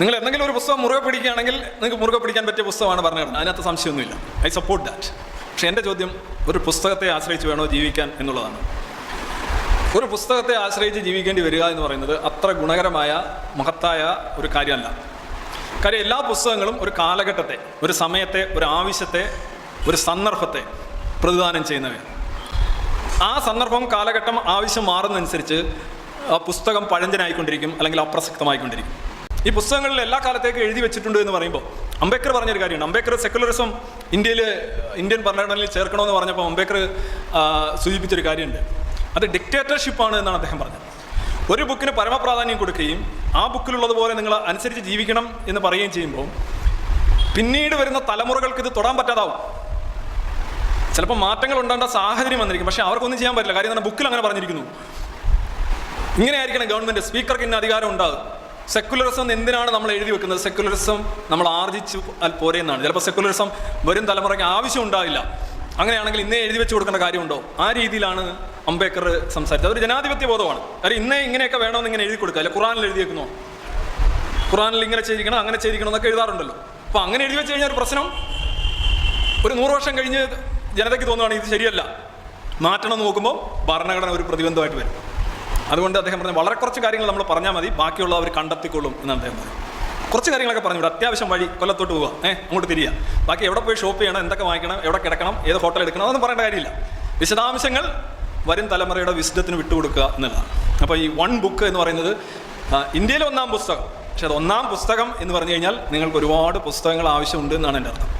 നിങ്ങൾ എന്തെങ്കിലും ഒരു പുസ്തകം മുറുകെ പിടിക്കുകയാണെങ്കിൽ നിങ്ങൾക്ക് മുറുകെ പിടിക്കാൻ പറ്റിയ പുസ്തകമാണ് പറഞ്ഞു തരുന്നത് അതിനകത്ത് സംശയമൊന്നുമില്ല. ഐ സപ്പോർട്ട് ദാറ്റ് പക്ഷെ എന്റെ ചോദ്യം ഒരു പുസ്തകത്തെ ആശ്രയിച്ച് വേണോ ജീവിക്കാൻ എന്നുള്ളതാണ്. ഒരു പുസ്തകത്തെ ആശ്രയിച്ച് ജീവിക്കേണ്ടി വരിക എന്ന് പറയുന്നത് അത്ര ഗുണകരമായ മഹത്തായ ഒരു കാര്യമല്ല. കാര്യം എല്ലാ പുസ്തകങ്ങളും ഒരു കാലഘട്ടത്തെ ഒരു സമയത്തെ ഒരു ആവശ്യത്തെ ഒരു സന്ദർഭത്തെ പ്രതിദാനം ചെയ്യുന്നവയാണ്. ആ സന്ദർഭം കാലഘട്ടം ആവശ്യം മാറുന്നതനുസരിച്ച് ആ പുസ്തകം പഴഞ്ചനായിക്കൊണ്ടിരിക്കും അല്ലെങ്കിൽ അപ്രസക്തമായിക്കൊണ്ടിരിക്കും. ഈ പുസ്തകങ്ങളിൽ എല്ലാ കാലത്തേക്കും എഴുതി വെച്ചിട്ടുണ്ട് എന്ന് പറയുമ്പോൾ അംബേദ്കർ പറഞ്ഞൊരു കാര്യമാണ് അംബേദ്കർ സെക്കുലറിസം ഇന്ത്യയിൽ ഇന്ത്യൻ ഭരണഘടനയിൽ ചേർക്കണമെന്ന് പറഞ്ഞപ്പോൾ അംബേദ്കർ സൂചിപ്പിച്ചൊരു കാര്യമുണ്ട്. അത് ഡിക്റ്റേറ്റർഷിപ്പാണ് എന്നാണ് അദ്ദേഹം പറഞ്ഞത്. ഒരു ബുക്കിന് പരമപ്രാധാന്യം കൊടുക്കുകയും ആ ബുക്കിലുള്ളതുപോലെ നിങ്ങൾ അനുസരിച്ച് ജീവിക്കണം എന്ന് പറയുകയും ചെയ്യുമ്പോൾ പിന്നീട് വരുന്ന തലമുറകൾക്ക് ഇത് തൊടാൻ പറ്റാതാവും. ചിലപ്പോൾ മാറ്റങ്ങൾ ഉണ്ടാകേണ്ട സാഹചര്യം വന്നിരിക്കും. പക്ഷേ അവർക്കൊന്നും ചെയ്യാൻ പറ്റില്ല. കാര്യം തന്നെ ബുക്കിൽ അങ്ങനെ പറഞ്ഞിരിക്കുന്നു. ഇങ്ങനെയായിരിക്കണം ഗവൺമെന്റ് സ്പീക്കർക്ക് ഇന്ന അധികാരം ഉണ്ടാകും. സെക്കുലറിസം എന്തിനാണ് നമ്മൾ എഴുതി വെക്കുന്നത്? സെക്കുലറിസം നമ്മൾ ആർജിച്ചു പോരെ എന്നാണ്. ചിലപ്പോൾ സെക്കുലറിസം വരും തലമുറയ്ക്ക് ആവശ്യം ഉണ്ടാവില്ല. അങ്ങനെയാണെങ്കിൽ ഇന്നേ എഴുതി വെച്ച് കൊടുക്കേണ്ട കാര്യമുണ്ടോ? ആ രീതിയിലാണ് അംബേദ്കർ സംസാരിച്ചത്. അതൊരു ജനാധിപത്യ ബോധമാണ്. കാര്യം ഇന്നേ ഇങ്ങനെയൊക്കെ വേണമെന്ന് ഇങ്ങനെ എഴുതി കൊടുക്കുക. അല്ലെ ഖുറാനിൽ എഴുതി വെക്കുന്നു? ഖുറാനിൽ ഇങ്ങനെ ചെയ്തിരിക്കണം അങ്ങനെ ചെയ്തിരിക്കണം എന്നൊക്കെ എഴുതാറുണ്ടല്ലോ. അപ്പോൾ അങ്ങനെ എഴുതി വെച്ച് കഴിഞ്ഞാൽ ഒരു പ്രശ്നം? ഒരു നൂറ് വർഷം കഴിഞ്ഞ് ജനതയ്ക്ക് തോന്നുകയാണ് ഇത് ശരിയല്ല. മാറ്റണം എന്ന് നോക്കുമ്പോൾ ഭരണഘടന ഒരു പ്രതിബന്ധമായിട്ട് വരും. അതുകൊണ്ട് അദ്ദേഹം പറഞ്ഞു വളരെ കുറച്ച് കാര്യങ്ങൾ നമ്മൾ പറഞ്ഞാൽ മതി ബാക്കിയുള്ള അവർ കണ്ടെത്തിക്കൊള്ളും എന്ന് അദ്ദേഹം പറഞ്ഞു കുറച്ച് കാര്യങ്ങളൊക്കെ പറഞ്ഞു ഇവിടെ അത്യാവശ്യം വഴി കൊല്ലത്തോട്ട് പോവുക. ഏഹ് അങ്ങോട്ട് തിരിയുക ബാക്കി എവിടെ പോയി ഷോപ്പ് ചെയ്യണം എന്തൊക്കെ വാങ്ങിക്കണം എവിടെ കിടക്കണം ഏത് ഹോട്ടൽ എടുക്കണം അതൊന്നും പറയേണ്ട കാര്യമില്ല. വിശദാംശങ്ങൾ വരും തലമുറയുടെ വിശുദ്ധത്തിന് വിട്ടുകൊടുക്കുക എന്നുള്ളതാണ്. അപ്പോൾ ഈ വൺ ബുക്ക് എന്ന് പറയുന്നത് ഇന്ത്യയിലെ ഒന്നാം പുസ്തകം. പക്ഷെ അത് ഒന്നാം പുസ്തകം എന്ന് പറഞ്ഞു കഴിഞ്ഞാൽ നിങ്ങൾക്ക് ഒരുപാട് പുസ്തകങ്ങൾ ആവശ്യമുണ്ട് എന്നാണ് എന്റെ അർത്ഥം.